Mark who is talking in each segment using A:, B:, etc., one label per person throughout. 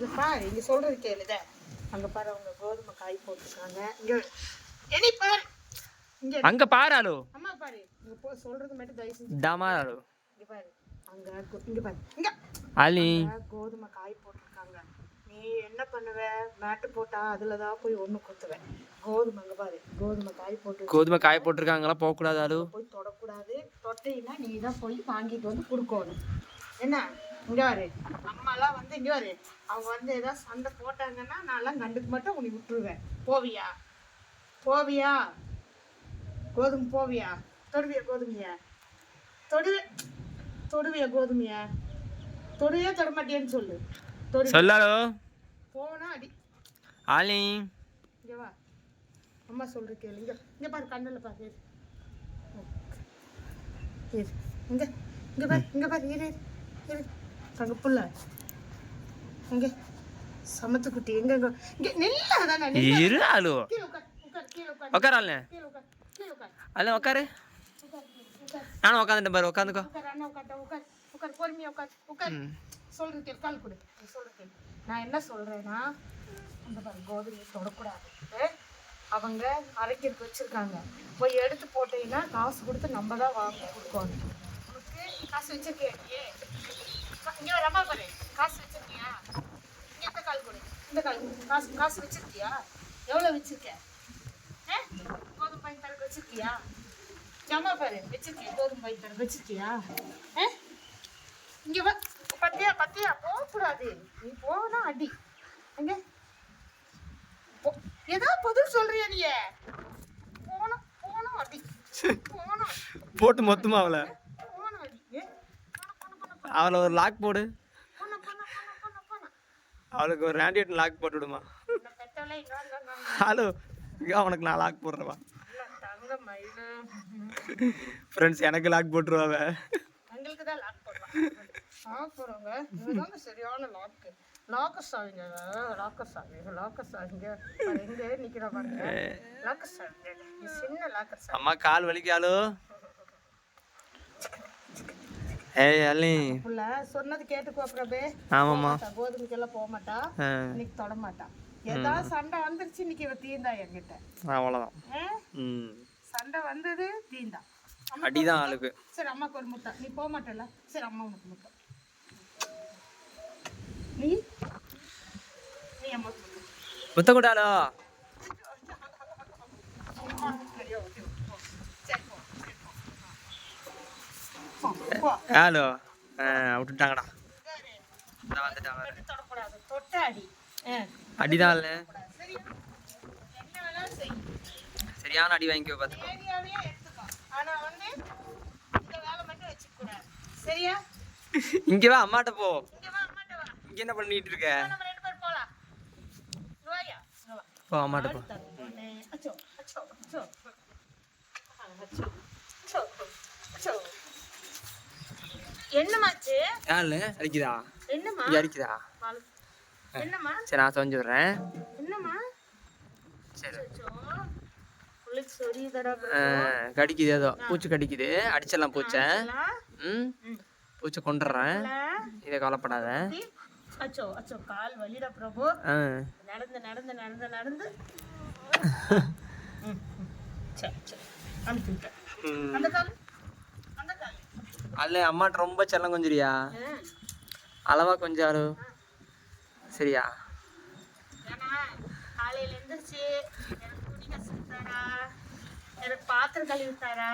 A: இல்லப்பா இங்க சொல்றது கேளுத அங்க பாரு அவங்க கோதுமை காய் போட்டுருக்காங்க. இங்க எனி பாரு. இங்க
B: அங்க பாரு ஆளு
A: அம்மா பாரு இங்க போ சொல்றது மட்டும் தயவு செஞ்சு
B: டமா ஆளு
A: இங்க பாரு அங்க இங்க பாரு. இங்க. அங்க கோதுமை காய் போட்டிருக்காங்க. நீ என்ன பண்ணுவ? மேட்டு போட்டா அதுல தான் போய் ஒண்ணு குத்துவேன் கோதுமை அங்க பாரு. கோதுமை காய் போட்டு
B: கோதுமை காய போட்டிருக்காங்களாம் போகக்கூடாது ஆளு
A: போய் தொடக்கூடாது. தொட்டீங்கன்னா நீ தான் போய் வாங்கிட்டு வந்து கொடுக்கணும். என்ன? இங்க பாரு அம்மாலாம் வந்து இங்க பாரு அவங்க வந்து ஏதாவது சண்டை போட்டாங்கன்னா நான்லாம் கண்டுக்க மாட்டேன் உன்னை விட்டுருவேன். போவியா? போவியா? கோதுமை போவியா? தொடுவியா கோதுமையா? தொடுவே தொடுவியா கோதுமையா? தொடுவியா தொட மாட்டியான்னு சொல்லு. தொடு.
B: சொல்லாலோ?
A: போனா அடி.
B: ஆலி.
A: இங்க வா. அம்மா சொல்ற கேளு. இங்க இங்க பாரு கண்ணுல பாரு. இரு. இரு. இங்க இங்க பாரு இங்க பாரு. இரு இரு, இரு தங்க புள்ள இங்க. சமத்து குட்டி எங்க இங்க நில்லாதானே
B: இரு
A: கீழே உட்கார்
B: அல்ல
A: உட்கார்.
B: நானும் உக்காந்துட்டேன் பாரு உக்காந்துக்கோ
A: உட்கார் பொறுமையா உட்கார். உட்கார்.
B: ம்.
A: சொல்றது கேள் கால் கொடு. கேள். நான் என்ன சொல்றேன்னா அந்த பாரு கோதுமையை தொடக்கூடாது? அவங்க அரைக்கிறதுக்கு வச்சிருக்காங்க. போய் எடுத்து போட்டீங்கன்னா காசு கொடுத்து நம்ம தான் வாங்க கொடுக்கணும். உனக்கு காசு கா- இங்க வர அம்மா பாரு. காசு வச்சிருக்கியா? இங்க இந்த கால் கொடு இந்த கால். காசு காசு வச்சிருக்கியா? எவ்வளோ வச்சிருக்க? ஏ? கோதுமை பையன் தரக்கு வச்சிருக்கியா? அம்மா பாரு. வச்சிருக்கியா? கோதுமை பையன் தரக்கு வச்சிருக்கியா? ஏ இங்க வா. பத்தியா பத்தியா? போகக்கூடாது. நீ போனா அடி. அங்க. ஏதாவது பதில் சொல்றியா நீ போனோம் போனோம் அடி. போனோம்
B: போட்டு மொத்தமா அவளை
A: போனோம் அடி ஏ, போனோம், போனோம், போனோம்,
B: அவளை ஒரு லாக் போடு. அவளுக்கு ஒரு ரேண்டியட் லாக் போட்டு விடுமா. ஹலோ அவனுக்கு நான் லாக் போடுறவா. ஃப்ரெண்ட்ஸ் எனக்கு லாக் போட்டுருவாவ
A: சரியான லாக்கு லாக்க சாவிங்க லாக்க சாவி லாக்க சாவிங்க பாரு, எங்க நிக்கிற பாருங்க. லாக்க சாவிங்க இது சின்ன லாக்க சாவி
B: அம்மா கால் வலிக்காலோ ஏய் அலி
A: புள்ள சொன்னது கேட்டுக்கோ பிரபே.
B: ஆமாம்மா.
A: கோதுமைக்கெல்லாம் போக மாட்டா இன்னைக்கு தொட மாட்டா ஏதாவது சண்டை வந்துருச்சு இன்னைக்கு இவ தீந்தா என்கிட்ட.
B: அவ்வளோதான்
A: சண்டை வந்தது தீந்தா.
B: அடிதான் ஆளுக்கு.
A: சரி அம்மாக்கு ஒரு முட்டை. நீ போக மாட்டல சரி அம்மா உனக்கு முட்டை. நீ? நீ
B: முத்த கூட்டாளோ
A: சரி, ஓகே, போ. சரி, போ, சரி, போ. போ, போ.
B: ஹலோ விட்டுட்டாங்கடா
A: சரி,
B: நான் வந்துட்டேன் பாரு.
A: தொட்டு தொடக்கூடாது தொட்ட ஹலோ. விட்டுட்டாங்கடா.
B: அடிதான் இல்லை.
A: சரியா?
B: சரியான அடி வாங்கிக்கோ பார்த்து
A: ஏரியாவே சரியா
B: வா அம்மாட்ட போ.
A: இங்க
B: இங்கே என்ன பண்ணிட்டு இருக்க?
A: வா, நம்ம
B: போ. அம்மாட்ட போ
A: அடுத்த பொண்ணு. அச்சோ, அச்சோ, அச்சோ. ஆ, அச்சோ, அச்சோ, அச்சோ. என்னமாச்சு?
B: ஏன் அடிக்குதா?
A: என்னம்மா?
B: இங்கே அடிக்குதா?
A: பால். என்னம்மா?
B: சரி நான் செஞ்சு விட்றேன்
A: என்னம்மா?
B: சரி. கடிக்குது ஏதோ. பூச்சி கடிக்குது. அடிச்சிடலாம் பூச்சை. ம். பூச்சை கொண்டுடுறேன். இதை கவலைப்படாத.
A: அச்சோ அச்சோ கால் வலிடா பிரபு. நடந்து நடந்து நடந்து நடந்து. சரி சரி. அந்த கால் அந்த கால்?
B: அல்ல அம்மாட்ட ரொம்ப செல்லம் கொஞ்சிரியா. அளவா கொஞ்சாரு. சரியா?
A: காலையில எந்திரிச்சு எனக்கு துணி கசக்கு தரா எனக்கு பாத்திரம் கழுவி தரா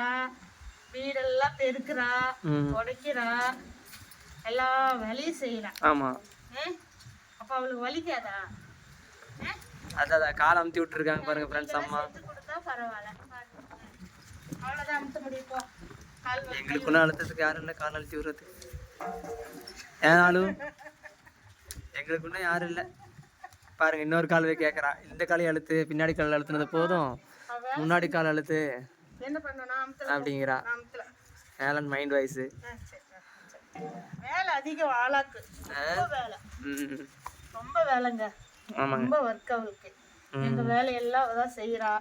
A: வீடெல்லாம் பெருக்குறா. உடைக்கிறா? எல்லா வேலையும் செய்யறா.
B: ஆமா.
A: அப்ப அவளுக்கு வலிக்காதா?
B: அதான் கால் அமுத்தி விட்டுருக்காங்க பாருங்க ஃப்ரெண்ட்ஸ் அம்மா.
A: பரவாயில்ல. அவ்வளவுதான் அமுத்த முடியும் போ கால் வலி.
B: எங்களுக்கு ஒன்றும் அழுத்தத்துக்கு யாரும் இல்லை கால் அழுத்தி விடுறதுக்கு ஏன் ஆளு எங்களுக்கு ஒன்றும் யாரும் இல்லை. பாருங்க இன்னொரு கால் போய் கேட்குறா இந்த காலையும் அழுத்து பின்னாடி கால் அழுத்துனது போதும். முன்னாடி கால் அழுத்து அப்படிங்கிறா. ஏலன் மைண்ட் வாய்ஸு.
A: வேலை அதிகம் ஆளாக்கு. ரொம்ப வேலை.
B: ம்
A: ரொம்ப வேலைங்க. ரொம்ப ஒர்க் அவளுக்கு. எங்க வேலையெல்லாம் தான் செய்யறா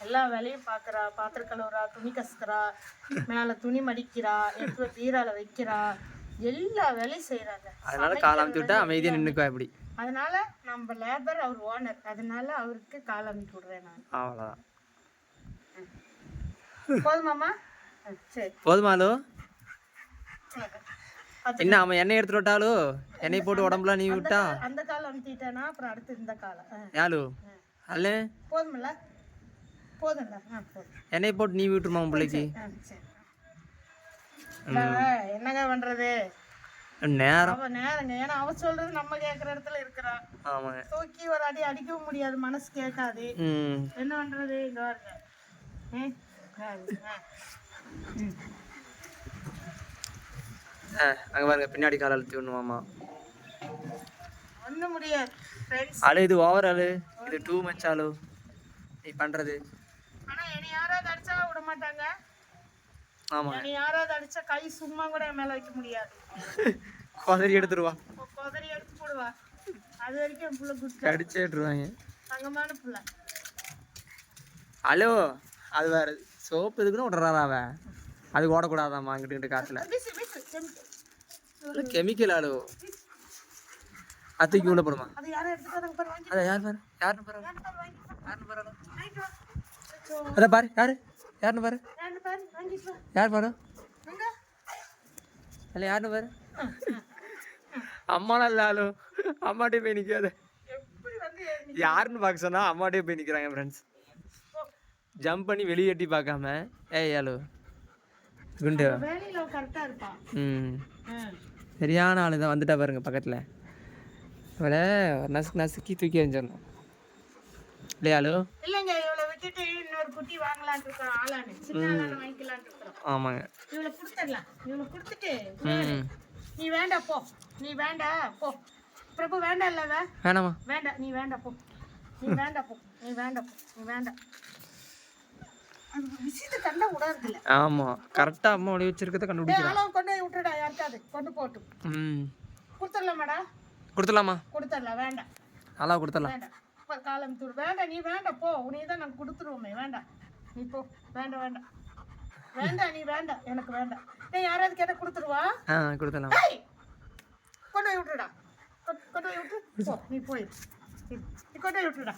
A: எல்லா வேலையும் பாக்குறா பாத்திரம் கழுவுறா துணி கசுக்குறா மேல துணி மடிக்கிறா எடுத்து பீரால வைக்கிறா. எல்லா வேலையும் செய்யறாங்க
B: அதனால கால் அமுத்தி விட்டா அமைதியாக நின்றுக்குவா இப்படி?
A: அதனால நம்ம லேபர் அவர் ஓனர் அதனால அவருக்கு கால் அமுக்கி விடுறேன் நான்.
B: அவ்வளோதான்
A: போதுமாம்மா ஆ, சரி.
B: போதுமாலோ என்ன அவன் எண்ணெய் எடுத்துட்டு விட்டாலோ எண்ணெய் போட்டு உடம்புலாம் நீ விட்டா?
A: அந்த கால் அமுத்திட்டேன்னா அப்புறம் அடுத்து இந்த காலை. ஆ,
B: யாரு? அல்ல?
A: போதுமில்ல. போதும்ல? ஆ போதும்.
B: எண்ணெய் போட்டு நீ விட்டுருமா உன் பிள்ளைக்கு?
A: ஆ சரி. இல்ல, என்னங்க பண்றது?
B: நேரம்.
A: அவ நேரங்க. ஏன்னா அவ சொல்றது நம்ம கேக்குற இடத்துல இருக்கிறா.
B: ஆமாங்க.
A: தூக்கி ஒரு அடி அடிக்கவும் முடியாது மனசு கேட்காது.
B: ம்.
A: என்ன பண்றது? இங்க பாருங்க ம், பாரு, ஆ. ம்.
B: ஆ அங்கே பாருங்க பின்னாடி கால் அழுத்தி விடணுமாமா
A: ஒண்ணும் முடியாது ஃப்ரெண்ட்ஸ்
B: அழு இது ஓவர் அழு. இது டூ மச் அழு. நீ பண்ணுறது
A: ஆனா என்னை யாராவது அடிச்சா விட மாட்டாங்க.
B: ஆமாங்க
A: என்னை யாராவது அடிச்சா கை சும்மா கூட என் மேல வைக்க முடியாது.
B: குதறி எடுத்துருவா.
A: கொதறி எடுத்து போடுவா. அது வரைக்கும் என் புள்ள குட்
B: கடிச்சே விட்டுருவாங்க.
A: தங்கமான புள்ள.
B: ஹலோ அது வேற சோப்பு எதுக்குன்னு விட்றாரா அவன். அது ஓடக்கூடாதாம்மா அங்கிட்டு
A: செம்பு.
B: கெமிக்கல் அழு அத்தைக்கு உள்ள போடுமா.
A: அது யாரும்
B: யார் பாரு? யாருன்னு பாரு. யாருன்னு பாரு
A: வாங்கிட்டு வா அச்சோ,
B: அதை பாரு. யாரு யாருன்னு பாரு
A: யாரு பாரு
B: அதில் யாருன்னு பாரு. அம்மாலாம் இல்லை ஆளு. அம்மாட்டே போய் நிற்காத யாருன்னு பார்க்க சொன்னா அம்மாட்டே போய் நிற்கிறாங்க ஃப்ரெண்ட்ஸ் ஜம்ப் பண்ணி வெளியே எட்டி பார்க்காம. ஏய் ஆளு. குண்டு. ம். சரியான ஆளு தான். வந்துட்டா பாருங்க பக்கத்தில். அவளை நசுக்கு நசுக்கி தூக்கி எறிஞ்சிடணும். இல்லையா ஆளு?
A: இல்லைங்க இன்னொரு குட்டி வாங்கலாம்னு இருக்கோம் ஆளானு. சின்ன ஆளான
B: ஆமாங்க.
A: இவளை கொடுத்துடலாம். இவளை கொடுத்துட்டு நீ வேண்டாம் போ. நீ வேண்டாம் போ. பிரபு வேண்டாம் இல்ல வே
B: வேணாமா
A: வேண்டாம் நீ வேண்டாம் போ. நீ வேண்டாம் போ. நீ வேண்டாம் போ. நீ வேண்டாம் விஷயத்தை கண்டா விடாது இல்ல
B: ஆமாம் கரெக்டாக அம்மா ஒளி வச்சிருக்கத கண்டுபிடிக்கலாம்
A: ஆளவன் கொண்டு போய் விட்டுடா யாருக்காது கொண்டு போட்டும்
B: ம்.
A: கொடுத்துடலாமாடா?
B: கொடுத்துடலாமா?
A: கொடுத்துடலாம் வேண்டாம்.
B: நல்லா கொடுத்துடலாம்.
A: வேண்டாம். காலம் தூர் வேண்டாம் நீ வேண்டாம் போ உன்னைய தான் நாங்கள் கொடுத்துருவோமே வேண்டாம் நீ போ வேண்டாம் வேண்டாம் வேண்டாம் நீ வேண்டாம் எனக்கு வேண்டாம் டேய் யாராவது கேட்டால் கொடுத்துருவா
B: ஆ கொடுத்துடலாம்
A: டேய் கொண்டு போய் விட்டுடா கொண்டு- போய் விட்டு போ நீ போய் நீ நீ கொண்டு போய் விட்டுடா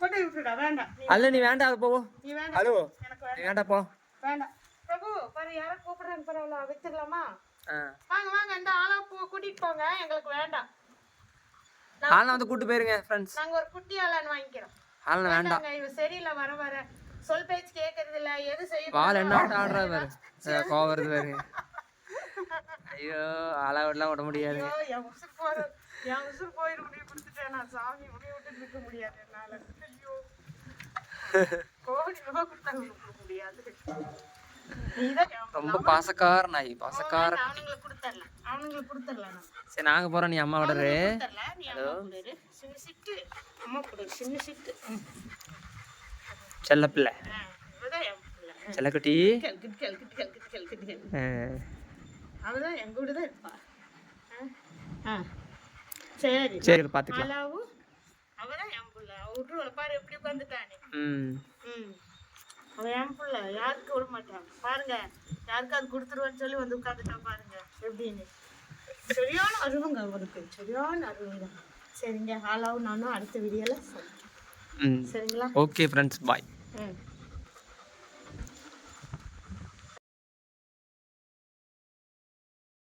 A: கொண்டு போய் விட்டுடா வேண்டாம் நீ
B: அல்ல நீ வேண்டாம் அது போவோ
A: நீ வேண்டாம்
B: ஹலோ
A: எனக்கு வேண்டாம்
B: நீ வேண்டாம் போ
A: வேண்டாம் பிரபு பாரு யாரை கூப்பிடுறாங்க பரவாயில்ல வித்துடலாமா
B: ஆ
A: வாங்க வாங்க இந்த ஆளா போ கூட்டிட்டு போங்க எங்களுக்கு வேண்டாம்
B: ஆளை வந்து கூட்டு போயிருங்க ஃப்ரெண்ட்ஸ்
A: நாங்க ஒரு குட்டி ஆளான்னு வாங்கிக்கிறோம்.
B: ஆளை வேண்டாம்.
A: இவ சரியில்லை வர வர. சொல் பேச்சு கேட்கறது இல்ல எது செய்ய
B: வால் என்ன ஆடுறா பாரு. கோவம் வருது பாருங்க ஐயோ ஆளா விடலாம் விட முடியாது.
A: என் உசுர் போற என் உசுர் போயிரு முடிவு கொடுத்துட்டேன் நான். சாமி முடிவு விட்டு நிற்க முடியாது என்னால. ஐயோ. கோடி ரூபாய் கொடுத்தாங்க முடியாது.
B: ரொம்ப பாசக்கார நாய் பாசக்கார சரி நாங்க போறோம் நீ அம்மா
A: சிட்டு. ம்.
B: செல்ல பிள்ளை. செல்லக்குட்டி.
A: சரி. அலாவு அவதான் என் புள்ள. அவ விட்டுருவல பாரு எப்படி உட்காந்துட்டானே
B: ம்.
A: ம். அவன் என் புள்ள. யாருக்கு விட மாட்டான். பாருங்க யாருக்காவது கொடுத்துருவேன்னு சொல்லி வந்து உட்காந்துட்டான் பாருங்க. எப்படின்னு. சரியான அருவுங்க அவருக்கு. சரியான அருவுங்க. சரிங்க ஆளாவும் நானும் அடுத்த
B: ம்.
A: சரிங்களா?
B: ஓகே ஃப்ரெண்ட்ஸ் பாய்
A: ம்.